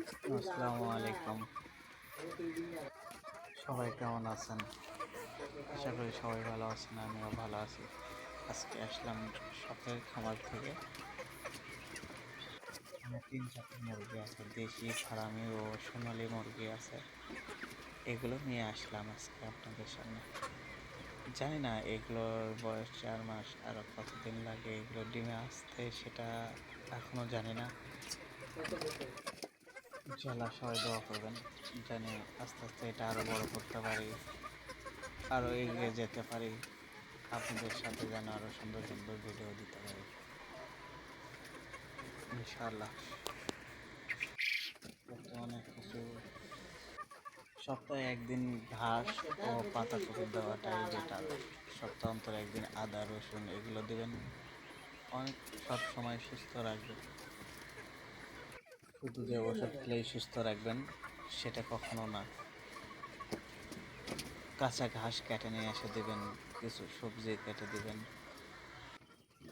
আসসালামু আলাইকুম। সবাই কেমন আছেন? আশা করি সবাই ভালো আছেন, আমিও ভালো আছি। আজকে আসলাম শখের খামার থেকে। তিন চারটি মুরগি আছে, দেশি, ফার্মি ও সোনালি মুরগি আছে। এগুলো নিয়ে আসলাম আজকে আপনাদের সামনে। জানি না এগুলোর বয়স চার মাস আর কতদিন লাগে, এগুলো ডিমে আসতে সেটা এখনও জানি না। ইনশাল্লাহ সবাই দোয়া করবেন জানি আস্তে আস্তে এটা আরও বড় করতে পারি আরও এগিয়ে যেতে পারি। আপনাদের সাথে যেন আরও সুন্দর সুন্দর ভিডিও দিতে পারি। ইনশাল্লাহ করতে অনেক কিছু সপ্তাহে একদিন ঘাস ও পাতা কপি দেওয়াটাই বেটার সপ্তাহ অন্তর একদিন আদা, রসুন, এগুলো দেবেন। অনেক সব সময় সুস্থ রাখবে শুধু যে ওষুধ খেলেই সুস্থ রাখবেন, সেটা কখনো না। কাঁচা ঘাস কেটে নিয়ে এসে দেবেন, কিছু সবজি কেটে দেবেন।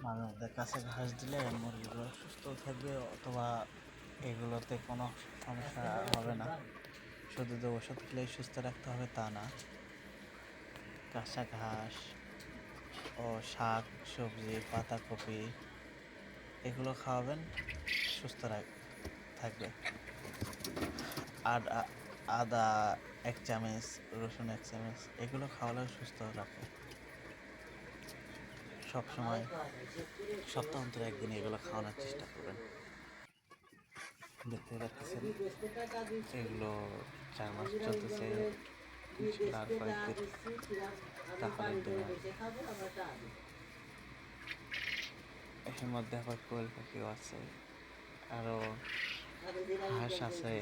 মাঝে মধ্যে কাঁচা ঘাস দিলে মুরগিগুলো সুস্থ থাকবে, অথবা এগুলোতে কোনো সমস্যা হবে না। শুধু যে ওষুধ খেলেই সুস্থ রাখতে হবে তা না। কাঁচা ঘাস ও শাক, সবজি, পাতাকপি, এগুলো খাওয়াবেন, সুস্থ রাখ থাকবে। আর আদা এক চামচ, রসুন এক চামচ, এগুলো খাওয়ালেও সুস্থ রাখে সবসময় সপ্তাহ অন্তর একদিন এগুলো খাওয়ানোর চেষ্টা করবেন। দেখতে পাচ্ছেন, এগুলো চার মাস চলতেছে। এর মধ্যে আবার কোয়েল পাখিও আছে। আরও হাঁস আছে।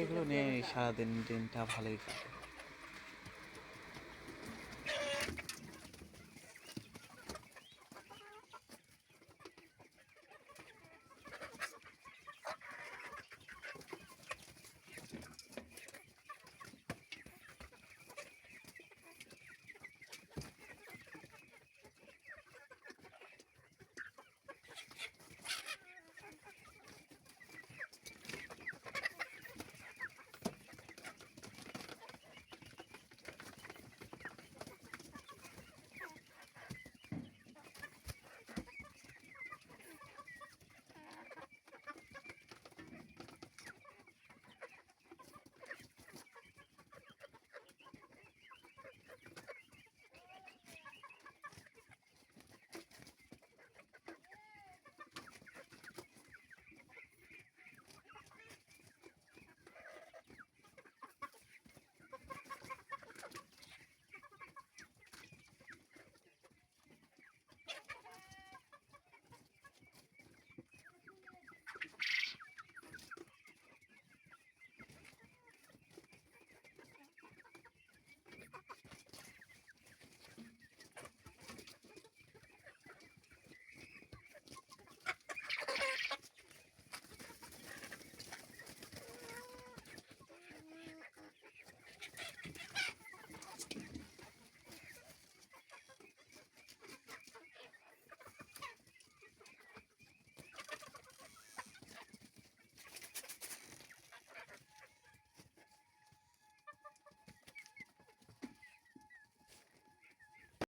এগুলো নিয়ে সারাদিন দিনটা ভালোই কাটে।